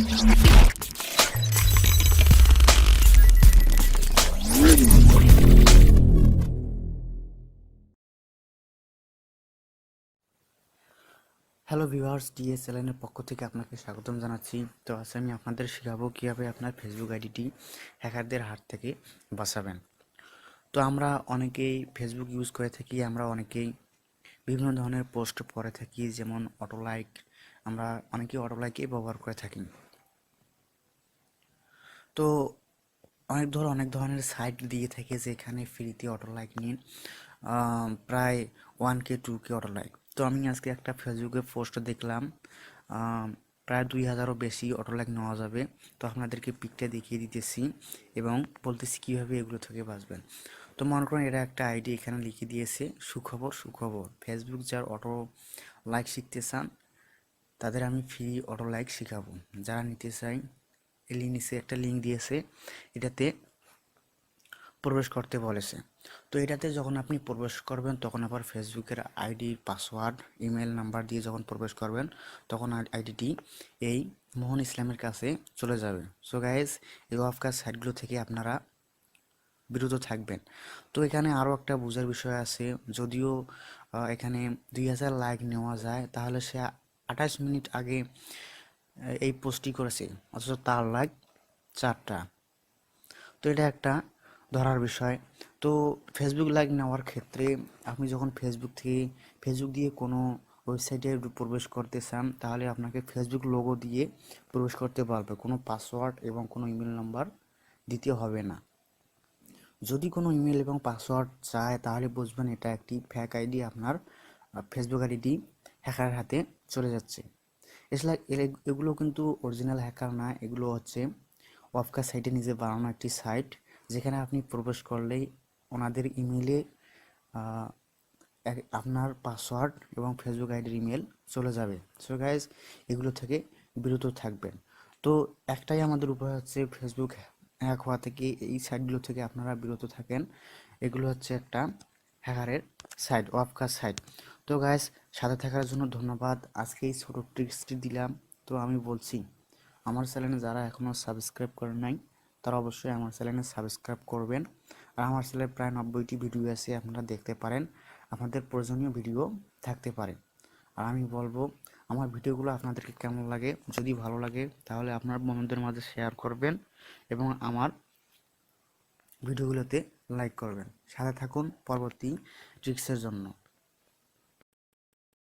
Hello viewers ডিএসএলএনের পক্ষ থেকে আপনাকে স্বাগতম জানাচ্ছি। তো আজ আমি আপনাদের শেখাবো কীভাবে আপনার ফেসবুক আইডিটি হ্যাকারদের হাত থেকে বাঁচাবেন। তো আমরা অনেকেই ফেসবুক ইউজ করে থাকি, আমরা অনেকেই বিভিন্ন ধরনের পোস্ট পড়ে থাকি, যেমন অটো লাইক আমরা অনেকেই অটো লাইকই ব্যবহার করে থাকি। তো অনেক ধর, অনেক ধরনের সাইট দিয়ে থাকে যেখানে ফ্রিতে অটো লাইক নিন প্রায় one K two K auto like তো আমি আজকে একটা ফেসবুকে পোস্ট দেখলাম। প্রায় দুই হাজারও বেশি অটো লাইক নেওয়া যাবে। তো আপনাদেরকে পিকটা দেখিয়ে দিতেছি এবং বলতেছি কীভাবে এগুলো থেকে বাঁচবেন। তো মনে করেন এরা একটা আইডি এখানে লিখে দিয়েছে, সুখবর সুখবর। ফেসবুক যার অটো লাইক শিখতে চান, তাদের আমি ফ্রি অটো লাইক শেখাবো। যারা নিতে চাই নিচে একটা লিঙ্ক দিয়েছে, এটাতে প্রবেশ করতে বলেছে। তো এটাতে যখন আপনি প্রবেশ করবেন, তখন আবার ফেসবুকের আইডি পাসওয়ার্ড ইমেল নাম্বার দিয়ে যখন প্রবেশ করবেন, তখন আইডিটি এই মোহন ইসলামের কাছে চলে যাবে। সো গাইজ এই অফকার সাইটগুলো থেকে আপনারা বিরত থাকবেন। তো এখানে আরও একটা বোঝার বিষয় আছে, যদিও এখানে দুই হাজার লাইক নেওয়া যায়, তাহলে সে আঠাশ মিনিট আগে এই পোস্টটি করেছে, অথচ তার লাইক চারটা। তো এটা একটা ধরার বিষয়। তো ফেসবুক লাইক নেওয়ার ক্ষেত্রে আপনি যখন ফেসবুক থেকে ফেসবুক দিয়ে কোনো ওয়েবসাইটে প্রবেশ করতে চান, তাহলে আপনাকে ফেসবুক লোগো দিয়ে প্রবেশ করতে পারবে। কোনো পাসওয়ার্ড এবং কোনো ইমেল নাম্বার দিতে হবে না। যদি কোনো ইমেল এবং পাসওয়ার্ড চায়, তাহলে বুঝবেন এটা একটি ফ্যাক আইডি আপনার ফেসবুক আইডিটি হ্যাকারের হাতে চলে যাচ্ছে। এছাড়া এগুলো কিন্তু অরিজিনাল হ্যাকার না, এগুলো হচ্ছে ওয়াফকা সাইটে নিজে বানানো একটি সাইট যেখানে আপনি প্রবেশ করলেই ওনাদের ইমেলে আপনার পাসওয়ার্ড এবং ফেসবুক আইডির ইমেল চলে যাবে। সো গাইজ এগুলো থেকে বিরত থাকবেন। তো একটাই আমাদের উপায় হচ্ছে ফেসবুক হ্যাক হওয়া থেকে, এই সাইটগুলো থেকে আপনারা বিরত থাকেন। এগুলো হচ্ছে একটা হ্যাকারের সাইট ওয়াফকার সাইড তো গাইজ সাথে থাকার জন্য ধন্যবাদ। আজকে এই ছোটো ট্রিক্সটি দিলাম। তো আমি বলছি, আমার চ্যানেলে যারা এখনও সাবস্ক্রাইব করেন নাই, তারা অবশ্যই আমার চ্যানেলে সাবস্ক্রাইব করবেন। আর আমার চ্যানেলে প্রায় নব্বইটি ভিডিও আছে, আপনারা দেখতে পারেন। আপনাদের প্রয়োজনীয় ভিডিও থাকতে পারে। আর আমি বলব, আমার ভিডিওগুলো আপনাদেরকে কেমন লাগে? যদি ভালো লাগে, তাহলে আপনার বন্ধুদের মাঝে শেয়ার করবেন। এবং আমার ভিডিওগুলোতে লাইক করবেন। সাথে থাকুন পরবর্তী ট্রিক্সের জন্য।